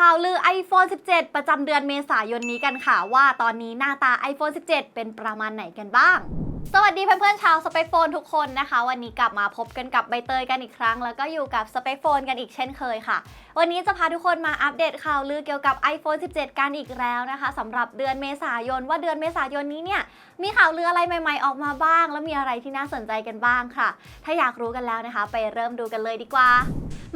ข่าวลือ iPhone 17 ประจำเดือนเมษายนนี้กันค่ะ ว่าตอนนี้หน้าตา iPhone 17 เป็นประมาณไหนกันบ้าง สวัสดีเพื่อนๆชาวสเปคโฟนทุกคนนะคะ วันนี้กลับมาพบกันกับใบเตยกันอีกครั้ง แล้วก็อยู่กับสเปคโฟนกันอีกเช่นเคยค่ะวันนี้จะพาทุกคนมาอัปเดตข่าวลือเกี่ยวกับ iPhone 17 กันอีกแล้วนะคะสำหรับเดือนเมษายนว่าเดือนเมษายนนี้เนี่ยมีข่าวลืออะไรใหม่ ๆ ออกมาบ้าง แล้วมีอะไรที่น่าสนใจกันบ้างค่ะ ถ้าอยากรู้กันแล้วนะคะ ไปเริ่มดูกันเลยดีกว่า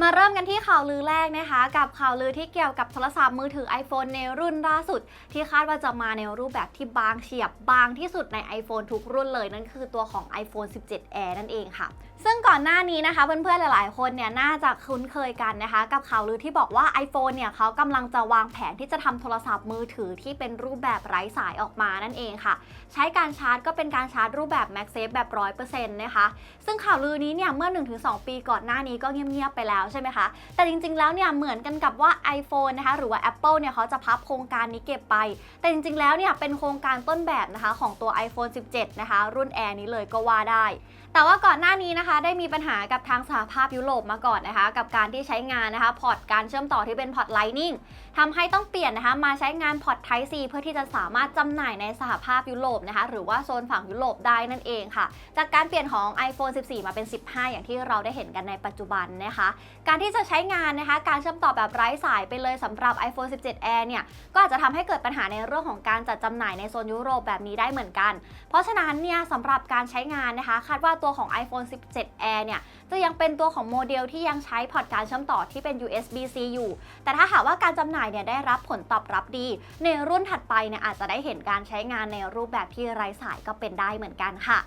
มาเริ่มกันที่ข่าวลือแรกนะคะ กับข่าวลือที่เกี่ยวกับโทรศัพท์มือถือ iPhone ในรุ่นล่าสุด ที่คาดว่าจะมาในรูปแบบที่บางเฉียบบางที่สุดใน iPhone ทุกรุ่นเลยนั่นคือตัวของ iPhone 17 Air นั่นเองค่ะ ซึ่งก่อนหน้านี้นะคะเพื่อนๆหลายๆ คนเนี่ยน่าจะคุ้นเคยกันนะคะ กับข่าวลือที่บอกว่า iPhone เนี่ยเขากำลังจะวางแผนที่จะทำโทรศัพท์มือถือที่เป็นรูปแบบไร้สายออกมานั่นเองค่ะ ใช้การชาร์จก็เป็นการชาร์จรูปแบบ MagSafe แบบ 100%นะคะ ซึ่งข่าวลือนี้เนี่ยเมื่อ 1-2 ปีก่อนหน้านี้ก็เงียบๆไปแล้วใช่ไหมคะ แต่จริงๆแล้วเนี่ยเหมือนกันกับว่า iPhone นะคะหรือว่า Apple เนี่ยเขาจะพับโครงการนี้เก็บไป แต่จริงๆแล้วเนี่ยเป็นโครงการต้นแบบนะคะของตัว iPhone 17 นะคะรุ่น Air นี้เลยก็ว่าได้ แต่ว่าก่อนหน้านี้นะคะ ได้มีปัญหากับทางสหภาพยุโรปมาก่อนนะคะ กับการที่ใช้งานนะคะ พอร์ตการเชื่อมต่อที่เป็นพอร์ต Lightning ทำให้ต้องเปลี่ยนนะคะ มาใช้งานพอร์ต Type C เพื่อที่จะสามารถจำหน่ายในสหภาพยุโรปนะคะ หรือว่าโซนฝั่งยุโรปได้นั่นเองค่ะ จากการเปลี่ยนของ iPhone 14 มาเป็น 15 อย่างที่เราได้เห็นกันในปัจจุบันนะคะ การที่จะใช้งานนะคะ การเชื่อมต่อแบบไร้สายไปเลยสำหรับ iPhone 17 Air เนี่ย ก็อาจจะทำให้เกิดปัญหาในเรื่องของการจัดจำหน่ายในโซนยุโรปแบบนี้ได้เหมือนกัน เพราะฉะนั้นเนี่ยสำหรับการใช้งานนะคะ คาดว่าตัวของ iPhone 17 Air เนี่ยจะยังเป็นตัวของโมเดลที่ยังใช้พอร์ตการเชื่อมต่อที่เป็น USB-C อยู่ แต่ถ้าหากว่าการจำหน่ายเนี่ยได้รับผลตอบรับดี ในรุ่นถัดไปเนี่ยอาจจะได้เห็นการใช้งานในรูปแบบที่ไร้สายก็เป็นได้เหมือนกันค่ะ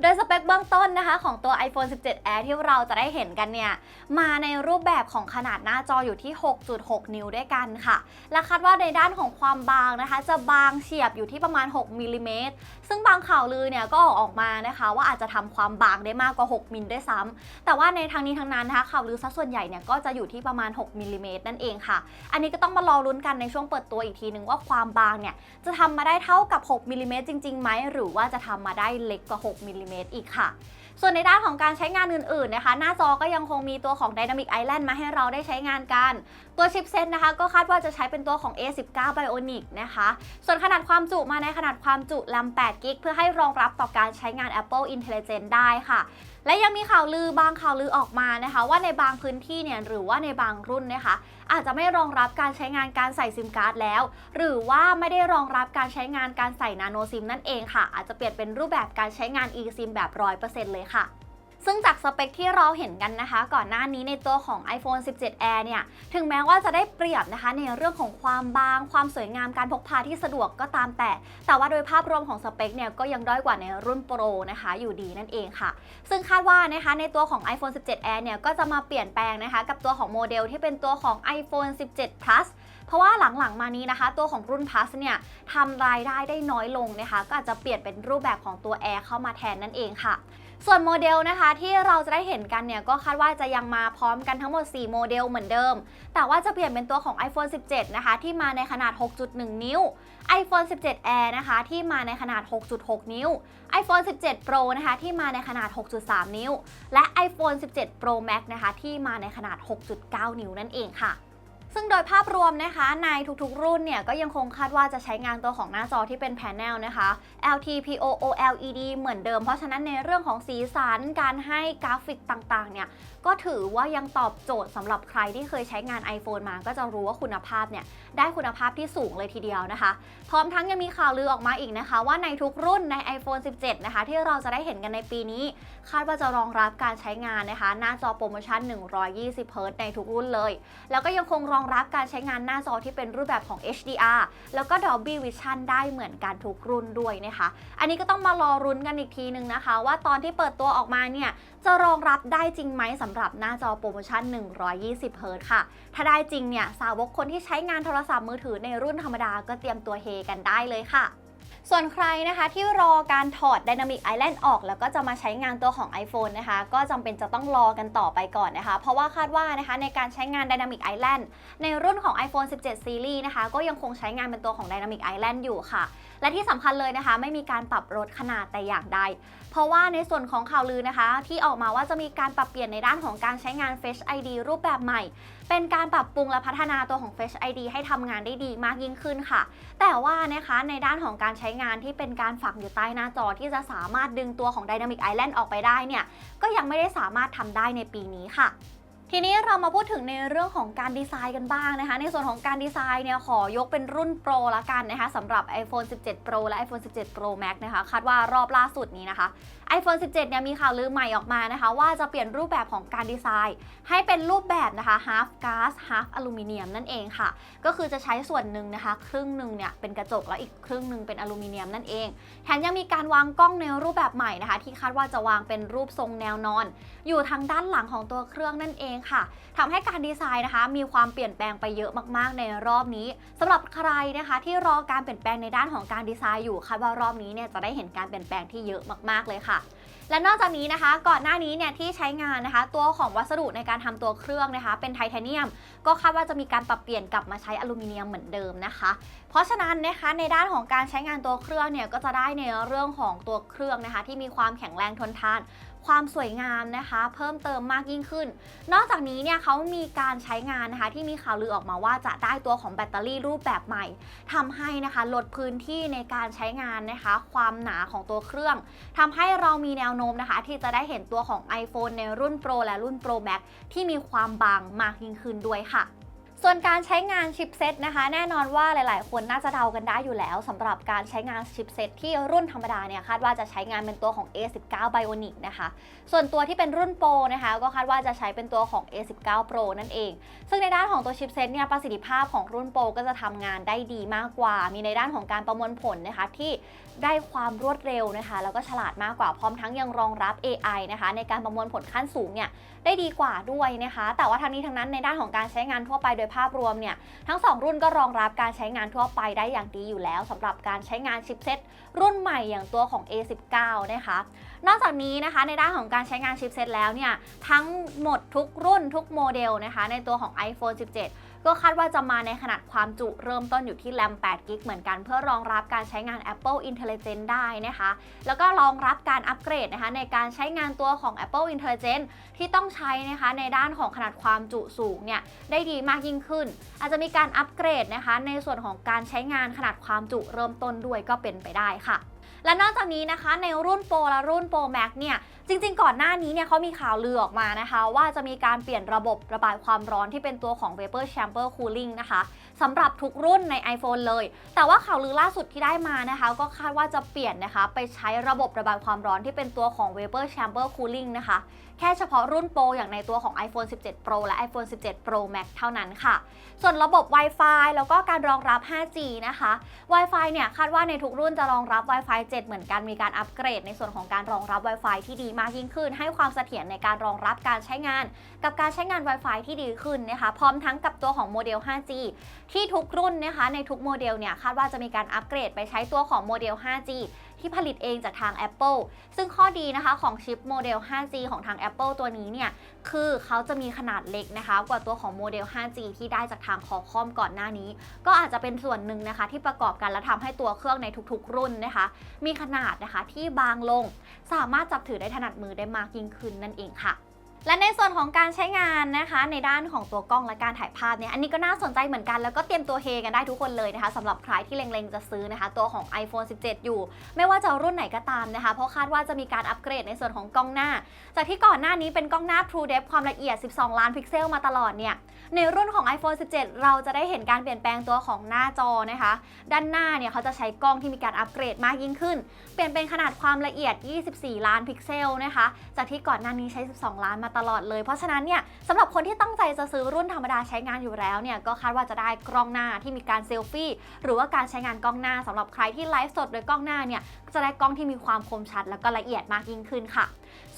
โดยสเปคเบื้องต้นนะคะของตัว iPhone 17 Air ที่เราจะได้เห็นกันเนี่ย มาในรูปแบบของขนาดหน้าจออยู่ที่ 6.6 นิ้วด้วยกันค่ะ และคาดว่าในด้านของความบางนะคะ จะบางเฉียบอยู่ที่ประมาณ 6มิลลิเมตรซึ่งบางข่าวลือเนี่ยก็ออกมานะคะว่าอาจจะทำความบางได้มากกว่า 6มิลด้วยซ้ำแต่ว่าในทางนี้ทางนั้นนะคะข่าวลือซะส่วนใหญ่เนี่ยก็จะอยู่ที่ประมาณ 6มิลลิเมตรนั่นเองค่ะ อันนี้ก็ต้องมารอลุ้นกันในช่วงเปิดตัวอีกทีนึงว่าความบางเนี่ยจะทำมาได้เท่ากับ 6มิลลิเมตรจริงๆไหมหรือว่าจะทำมาได้เล็กกว่า 6มิลิเมตรอีกค่ะ ส่วนในด้านของการใช้งานอื่นๆนะคะ หน้าจอก็ยังคงมีตัวของ Dynamic Island มาให้เราได้ใช้งานกัน ตัวชิปเซ็ตนะคะ ก็คาดว่าจะใช้เป็นตัวของ A19 Bionic นะคะ ส่วนขนาดความจุมาในขนาดความจุลำ8กิกเพื่อให้รองรับต่อการใช้งาน Apple Intelligence ได้ค่ะและยังมีข่าวลือบางข่าวลือออกมานะคะ ว่าในบางพื้นที่เนี่ยหรือว่าในบางรุ่นนะคะ อาจจะไม่รองรับการใช้งานการใส่ซิมการ์ดแล้ว หรือว่าไม่ได้รองรับการใช้งานการใส่นาโนซิมนั่นเองค่ะ อาจจะเปลี่ยนเป็นรูปแบบการใช้งาน eSIM แบบ 100%เลยค่ะ ซึ่งจากสเปคที่เราเห็นกันนะคะ ก่อนหน้านี้ในตัวของ iPhone 17 Air เนี่ย ถึงแม้ว่าจะได้เปรียบนะคะในเรื่องของความบาง ความสวยงามการพกพาที่สะดวกก็ตามแต่ แต่ว่าโดยภาพรวมของสเปคเนี่ยก็ยังด้อยกว่าในรุ่น Pro นะคะอยู่ดีนั่นเองค่ะ ซึ่งคาดว่านะคะในตัวของ iPhone 17 Air เนี่ยก็จะมาเปลี่ยนแปลงนะคะกับตัวของโมเดลที่เป็นตัวของ iPhone 17 Plus เพราะว่าหลังๆมานี้นะคะ ตัวของรุ่น Plus เนี่ยทำรายได้ได้น้อยลงนะคะ ก็อาจจะเปลี่ยนเป็นรูปแบบของตัว Air เข้ามาแทนนั่นเองค่ะ ส่วนโมเดลนะคะที่เราจะได้เห็นกันเนี่ยก็คาดว่าจะยังมาพร้อมกันทั้งหมด 4 โมเดลเหมือนเดิม แต่ว่าจะเปลี่ยนเป็นตัวของ iPhone 17 นะคะ ที่มาในขนาด 6.1 นิ้ว iPhone 17 Air นะคะที่มาในขนาด 6.6 นิ้ว iPhone 17 Pro นะคะที่มาในขนาด 6.3 นิ้ว และ iPhone 17 Pro Max นะคะที่มาในขนาด 6.9 นิ้วนั่นเองค่ะ ซึ่งโดยภาพรวมนะคะในทุกๆ รุ่นเนี่ยก็ยังคงคาดว่าจะใช้งานตัวของหน้าจอที่เป็นแผนลนะคะ LTPO OLED เหมือนเดิม เพราะฉะนั้นในเรื่องของสีสันการให้กราฟิกต่างๆ เนี่ยก็ถือว่ายังตอบโจทย์สำหรับใครที่เคยใช้งาน iPhone มาก็จะรู้ว่าคุณภาพเนี่ยได้คุณภาพที่สูงเลยทีเดียวนะคะ พร้อมทั้งยังมีข่าวลือออกมาอีกนะคะ ว่าในทุกรุ่นใน iPhone 17 นะคะ ที่เราจะได้เห็นกันในปีนี้ คาดว่าจะรองรับการใช้งานนะคะ หน้าจอโปรโมชั่น 120 Hz ในทุกรุ่นเลย แล้วก็ยังคงรอองรับการใช้งานหน้าจอที่เป็นรูปแบบของ HDR แล้วก็ Dolby Vision ได้เหมือนกันทุกรุ่นด้วยนะคะ อันนี้ก็ต้องมารอรุ้นกันอีกทีนึงนะคะ ว่าตอนที่เปิดตัวออกมาเนี่ยจะรองรับได้จริงไหมสำหรับหน้าจอโปรโมชั่น 120เฮิรตค่ะ ถ้าได้จริงเนี่ยสาวกคนที่ใช้งานโทรศัพท์มือถือในรุ่นธรรมดาก็เตรียมตัวเฮกันได้เลยค่ะ ส่วนใครนะคะที่รอการถอด Dynamic Island ออก แล้วก็จะมาใช้งานตัวของ iPhone นะคะ ก็จำเป็นจะต้องรอกันต่อไปก่อนนะคะ เพราะว่าคาดว่านะคะในการใช้งาน Dynamic Island ในรุ่นของ iPhone 17 Series นะคะ ก็ยังคงใช้งานเป็นตัวของ Dynamic Island อยู่ค่ะ และที่สำคัญเลยนะคะ ไม่มีการปรับลดขนาดแต่อย่างใด เพราะว่าในส่วนของข่าวลือนะคะ ที่ออกมาว่าจะมีการปรับเปลี่ยนในด้านของการใช้งาน Face ID รูปแบบใหม่ เป็นการปรับปรุงและพัฒนาตัวของ Face ID ให้ทำงานได้ดีมากยิ่งขึ้นค่ะ แต่ว่านะคะในด้านของการใช้งานที่เป็นการฝังอยู่ใต้หน้าจอที่จะสามารถดึงตัวของ Dynamic Island ออกไปได้เนี่ยก็ยังไม่ได้สามารถทำได้ในปีนี้ค่ะ ทีนี้เรามาพูดถึงในเรื่องของการดีไซน์กันบ้างนะคะ ในส่วนของการดีไซน์เนี่ยขอยกเป็นรุ่น Pro ละกันนะคะสำหรับ iPhone 17 Pro และ iPhone 17 Pro Max นะคะ คาดว่ารอบล่าสุดนี้นะคะ iPhone 17 เนี่ยมีข่าวลือใหม่ออกมานะคะ ว่าจะเปลี่ยนรูปแบบของการดีไซน์ ให้เป็นรูปแบบนะคะ half glass half aluminium นั่นเองค่ะ ก็คือจะใช้ส่วนหนึ่งนะคะ ครึ่งหนึ่งเนี่ยเป็นกระจกแล้วอีกครึ่งหนึ่งเป็นอลูมิเนียมนั่นเองแถมยังมีการวางกล้องในรูปแบบใหม่นะคะ ที่คาดว่าจะวางเป็นรูปทรงแนวนอน อยู่ทางด้านหลังของตัวเครื่องนั่นเองค่ะทำให้การดีไซน์นะคะ มีความเปลี่ยนแปลงไปเยอะมากๆในรอบนี้สำหรับใครนะคะ ที่รอการเปลี่ยนแปลงในด้านของการดีไซน์อยู่คาดว่ารอบนี้เนี่ยจะได้เห็นการเปลี่ยนแปลงที่เยอะมากๆเลยค่ะและนอกจากนี้นะคะ ก่อนหน้านี้เนี่ยที่ใช้งานนะคะ ตัวของวัสดุในการทำตัวเครื่องนะคะ เป็นไทเทเนียม ก็คาดว่าจะมีการปรับเปลี่ยนกลับมาใช้อลูมิเนียมเหมือนเดิมนะคะ เพราะฉะนั้นนะคะในด้านของการใช้งานตัวเครื่องเนี่ยก็จะได้ในเรื่องของตัวเครื่องนะคะ ที่มีความแข็งแรงทนทาน ความสวยงามนะคะ เพิ่มเติมมากยิ่งขึ้น นอกจากนี้เนี่ยเขามีการใช้งานนะคะ ที่มีข่าวลือออกมาว่าจะได้ตัวของแบตเตอรี่รูปแบบใหม่ทำให้นะคะลดพื้นที่ในการใช้งานนะคะ ความหนาของตัวเครื่องทำให้เรามีแนวโน้มนะคะ ที่จะได้เห็นตัวของ iPhone ในรุ่น Pro และรุ่น Pro Max ที่มีความบางมากยิ่งขึ้นด้วยค่ะ ส่วนการใช้งานชิปเซตนะคะ แน่นอนว่าหลาย ๆ คนน่าจะเดากันได้อยู่แล้วสำหรับการใช้งานชิปเซตที่รุ่นธรรมดาเนี่ยคาดว่าจะใช้งานเป็นตัวของ A19 Bionic นะคะ ส่วนตัวที่เป็นรุ่นโปรนะคะก็คาดว่าจะใช้เป็นตัวของ A19 Pro นั่นเอง ซึ่งในด้านของตัวชิปเซตเนี่ยประสิทธิภาพของรุ่นโปรก็จะทำงานได้ดีมากกว่า มีในด้านของการประมวลผลนะคะที่ได้ความรวดเร็วนะคะ แล้วก็ฉลาดมากกว่าพร้อมทั้งยังรองรับ AI นะคะในการประมวลผลขั้นสูงเนี่ยได้ดีกว่าด้วยนะคะ แต่ว่าทั้งนี้ทั้งนั้นในด้านของการใช้งานทั่วไปโดยภาพรวมเนี่ยทั้ง 2 รุ่นก็รองรับการใช้งานทั่วไปได้อย่างดีอยู่แล้วสำหรับการใช้งานชิปเซ็ตรุ่นใหม่อย่างตัวของ A19 นะคะ นอกจากนี้นะคะในด้านของการใช้งานชิปเซ็ตแล้วเนี่ยทั้งหมดทุกรุ่นทุกโมเดลนะคะในตัวของ iPhone 17 ก็คาดว่าจะมาในขนาดความจุเริ่มต้นอยู่ที่แรม8 g b เหมือนกันเพื่อรองรับการใช้งาน Apple Intelligence ได้นะคะ แล้วก็รองรับการอัปเกรดนะคะในการใช้งานตัวของ Apple Intelligence ที่ต้องใช้นะคะในด้านของขนาดความจุสูงเนี่ยได้ดีมากยิ่งขึ้น อาจจะมีการอัปเกรดนะคะในส่วนของการใช้งานขนาดความจุเริ่มต้นด้วยก็เป็นไปได้ค่ะ และนอกจากนี้นะคะในรุ่นโปรและรุ่นโปรแม็กเนี่ยจริงๆ ก่อนหน้านี้เนี่ยเขามีข่าวลือออกมานะคะ ว่าจะมีการเปลี่ยนระบบระบายความร้อนที่เป็นตัวของ Vapor Chamber Cooling นะคะ สำหรับทุกรุ่นใน iPhone เลย แต่ว่าข่าวลือล่าสุดที่ได้มานะคะ ก็คาดว่าจะเปลี่ยนนะคะ ไปใช้ระบบระบายความร้อนที่เป็นตัวของ Vapor Chamber Cooling นะคะ แค่เฉพาะรุ่นโปรอย่างในตัวของ iPhone 17 Pro และ iPhone 17 Pro Max เท่านั้นค่ะ ส่วนระบบ Wi-Fi แล้วก็การรองรับ 5G นะคะ Wi-Fi เนี่ยคาดว่าในทุกรุ่นจะรองรับ Wi-Fi 7 เหมือนกันมีการอัปเกรด ในส่วนของการรองรับ Wi-Fi ที่ดีมากยิ่งขึ้น ให้ความเสถียรในการรองรับการใช้งาน กับการใช้งาน Wi-Fi ที่ดีขึ้นนะคะ พร้อมทั้งกับตัวของโมเดล 5G ที่ทุกรุ่นนะคะในทุกโมเดลเนี่ยคาดว่าจะมีการอัปเกรดไปใช้ตัวของโมเดล 5G ที่ผลิตเองจากทาง Apple ซึ่งข้อดีนะคะของชิปโมเดล 5G ของทาง Apple ตัวนี้เนี่ย คือเขาจะมีขนาดเล็กนะคะ กว่าตัวของโมเดล 5G ที่ได้จากทางคอคอมก่อนหน้านี้ ก็อาจจะเป็นส่วนหนึ่งนะคะ ที่ประกอบกันและทำให้ตัวเครื่องในทุกๆ รุ่นนะคะ มีขนาดนะคะที่บางลง สามารถจับถือได้ถนัดมือได้มากยิ่งขึ้นนั่นเองค่ะ และในส่วนของการใช้งานนะคะ ในด้านของตัวกล้องและการถ่ายภาพเนี่ยอันนี้ก็น่าสนใจเหมือนกันแล้วก็เตรียมตัวเฮกันได้ทุกคนเลยนะคะสำหรับใครที่เล็งๆจะซื้อนะคะ ตัวของ iPhone 17 อยู่ ไม่ว่าจะรุ่นไหนก็ตามนะคะ เพราะคาดว่าจะมีการอัปเกรดในส่วนของกล้องหน้า จากที่ก่อนหน้านี้เป็นกล้องหน้า True Depth ความละเอียด 12 ล้านพิกเซลมาตลอดเนี่ยในรุ่นของ iPhone 17 เราจะได้เห็นการเปลี่ยนแปลงตัวของหน้าจอนะคะ ด้านหน้าเนี่ยเขาจะใช้กล้องที่มีการอัปเกรดมากยิ่งขึ้น เปลี่ยนเป็นขนาดความละเอียด 24 ล้านพิกเซลนะคะ จากที่ก่อนหน้านี้ใช้ 12 ล้านมาตลอดเลย เพราะฉะนั้นเนี่ยสำหรับคนที่ตั้งใจจะซื้อรุ่นธรรมดาใช้งานอยู่แล้วเนี่ยก็คาดว่าจะได้กล้องหน้าที่มีการเซลฟี่หรือว่าการใช้งานกล้องหน้าสำหรับใครที่ไลฟ์สดโดยกล้องหน้าเนี่ยจะได้กล้องที่มีความคมชัด แล้วก็ละเอียดมากยิ่งขึ้นค่ะ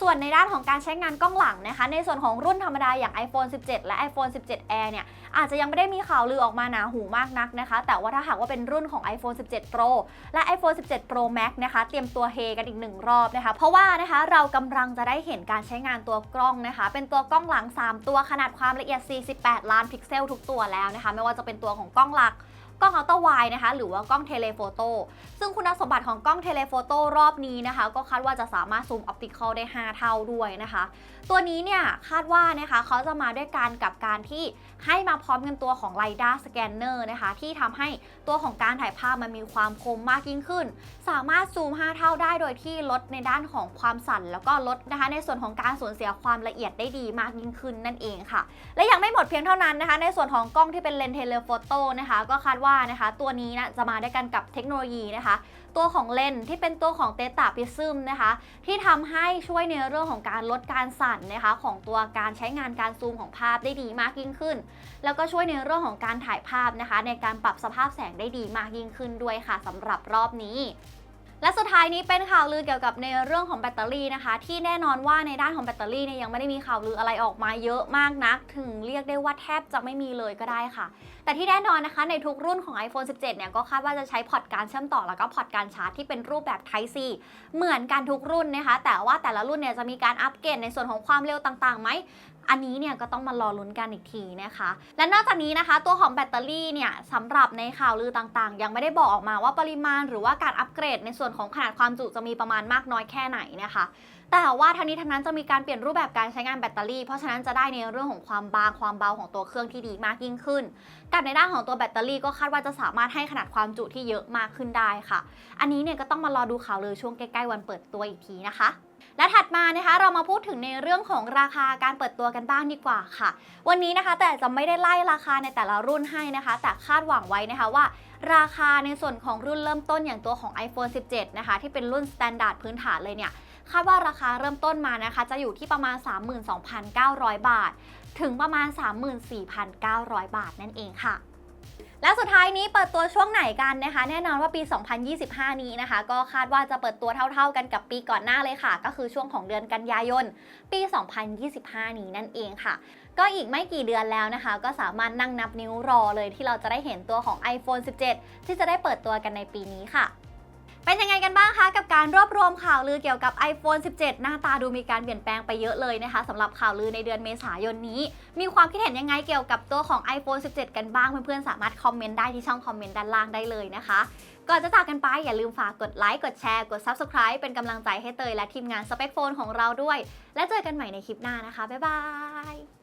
ส่วนในด้านของการใช้งานกล้องหลังนะคะ ในส่วนของรุ่นธรรมดาอย่าง iPhone 17 และ iPhone 17 Air เนี่ยอาจจะยังไม่ได้มีข่าวลือออกมาหนาหูมากนักนะคะ แต่ว่าถ้าหากว่าเป็นรุ่นของ iPhone 17 Pro และ iPhone 17 Pro Max นะคะ เตรียมตัวเฮกันอีกหนึ่งรอบนะคะ เพราะว่านะคะเรากำลังจะได้เห็นการใช้งานตัวกล้องนะคะ เป็นตัวกล้องหลัง 3 ตัวขนาดความละเอียด 48 ล้านพิกเซลทุกตัวแล้วนะคะ ไม่ว่าจะเป็นตัวของกล้องหลัก กล้องอัลตร้าไวนะคะ หรือว่ากล้องเทเลโฟโต้ซึ่งคุณสมบัติของกล้องเทเลโฟโต้รอบนี้นะคะ ก็คาดว่าจะสามารถซูมออปติคอลได้ 5 เท่าด้วยนะคะ ตัวนี้เนี่ยคาดว่านะคะเขาจะมาด้วยกันกับการที่ให้มาพร้อมกันตัวของ LiDAR Scanner นะคะ ที่ทำให้ตัวของการถ่ายภาพมันมีความคมมากยิ่งขึ้น สามารถซูม 5 เท่าได้โดยที่ลดในด้านของความสั่น แล้วก็ลดนะคะ ในส่วนของการสูญเสียความละเอียดได้ดีมากยิ่งขึ้นนั่นเองค่ะ และยังไม่หมดเพียงเท่านั้นนะคะ ในส่วนของกล้องที่เป็นเลนส์เทเลโฟโต้นะคะ ก็คาดว่านะคะตัวนี้นะจะมาด้วยกันกับเทคโนโลยีนะคะ ตัวของเลนส์ที่เป็นตัวของเตตาพิซึมนะคะ ที่ทำให้ช่วยในเรื่องของการลดการสั่นนะคะ ของตัวการใช้งานการซูมของภาพได้ดีมากยิ่งขึ้น แล้วก็ช่วยในเรื่องของการถ่ายภาพนะคะ ในการปรับสภาพแสงได้ดีมากยิ่งขึ้นด้วยค่ะสำหรับรอบนี้และสุดท้ายนี้เป็นข่าวลือเกี่ยวกับในเรื่องของแบตเตอรี่นะคะ ที่แน่นอนว่าในด้านของแบตเตอรี่เนี่ยยังไม่ได้มีข่าวลืออะไรออกมาเยอะมากนัก ถึงเรียกได้ว่าแทบจะไม่มีเลยก็ได้ค่ะ แต่ที่แน่นอนนะคะในทุกรุ่นของ iPhone 17 เนี่ยก็คาดว่าจะใช้พอร์ตการเชื่อมต่อแล้วก็พอร์ตการชาร์จที่เป็นรูปแบบ Type C เหมือนกันทุกรุ่นนะคะ แต่ว่าแต่ละรุ่นเนี่ยจะมีการอัปเกรดในส่วนของความเร็วต่างๆไหมอันนี้เนี่ยก็ต้องมารอลุ้นกันอีกทีนะคะ และนอกจากนี้นะคะ ตัวของแบตเตอรี่เนี่ยสำหรับในข่าวลือต่างๆ ยังไม่ได้บอกออกมาว่าปริมาณ หรือว่าการอัปเกรดในส่วนของขนาดความจุจะมีประมาณมากน้อยแค่ไหนนะคะ แต่ว่าทั้งนี้ทั้งนั้นจะมีการเปลี่ยนรูปแบบการใช้งานแบตเตอรี่ เพราะฉะนั้นจะได้ในเรื่องของความบางความเบาของตัวเครื่องที่ดีมากยิ่งขึ้น กับในด้านของตัวแบตเตอรี่ก็คาดว่าจะสามารถให้ขนาดความจุที่เยอะมากขึ้นได้ค่ะ อันนี้เนี่ยก็ต้องมารอดูข่าวเลือช่วงใกล้ๆวันเปิดตัวอีกทีนะคะและถัดมานะคะเรามาพูดถึงในเรื่องของราคาการเปิดตัวกันบ้างดีกว่าค่ะ วันนี้นะคะแต่จะไม่ได้ไล่ราคาในแต่ละรุ่นให้นะคะ แต่คาดหวังไว้นะคะว่า ราคาในส่วนของรุ่นเริ่มต้นอย่างตัวของ iPhone 17 นะคะ ที่เป็นรุ่น Standard พื้นฐานเลยเนี่ย คาดว่าราคาเริ่มต้นมานะคะ จะอยู่ที่ประมาณ 32,900 บาท ถึงประมาณ 34,900 บาทนั่นเองค่ะและสุดท้ายนี้เปิดตัวช่วงไหนกันนะคะ แน่นอนว่าปี 2025 นี้นะคะ ก็คาดว่าจะเปิดตัวเท่าๆกันกับปีก่อนหน้าเลยค่ะ ก็คือช่วงของเดือนกันยายน ปี 2025 นี้นั่นเองค่ะ ก็อีกไม่กี่เดือนแล้วนะคะ ก็สามารถนั่งนับนิ้วรอเลยที่เราจะได้เห็นตัวของ iPhone 17 ที่จะได้เปิดตัวกันในปีนี้ค่ะเป็นยังไงกันบ้างคะ กับการรวบรวมข่าวลือเกี่ยวกับ iPhone 17 หน้าตาดูมีการเปลี่ยนแปลงไปเยอะเลยนะคะสำหรับข่าวลือในเดือนเมษายนนี้ มีความคิดเห็นยังไงเกี่ยวกับตัวของ iPhone 17 กันบ้าง เพื่อนๆ สามารถคอมเมนต์ได้ที่ช่องคอมเมนต์ด้านล่างได้เลยนะคะ ก่อนจะจากกันไปอย่าลืมฝากกดไลค์กดแชร์กด Subscribe เป็นกำลังใจให้เตยและทีมงาน Spec Phone ของเราด้วย และเจอกันใหม่ในคลิปหน้านะคะบ๊ายบาย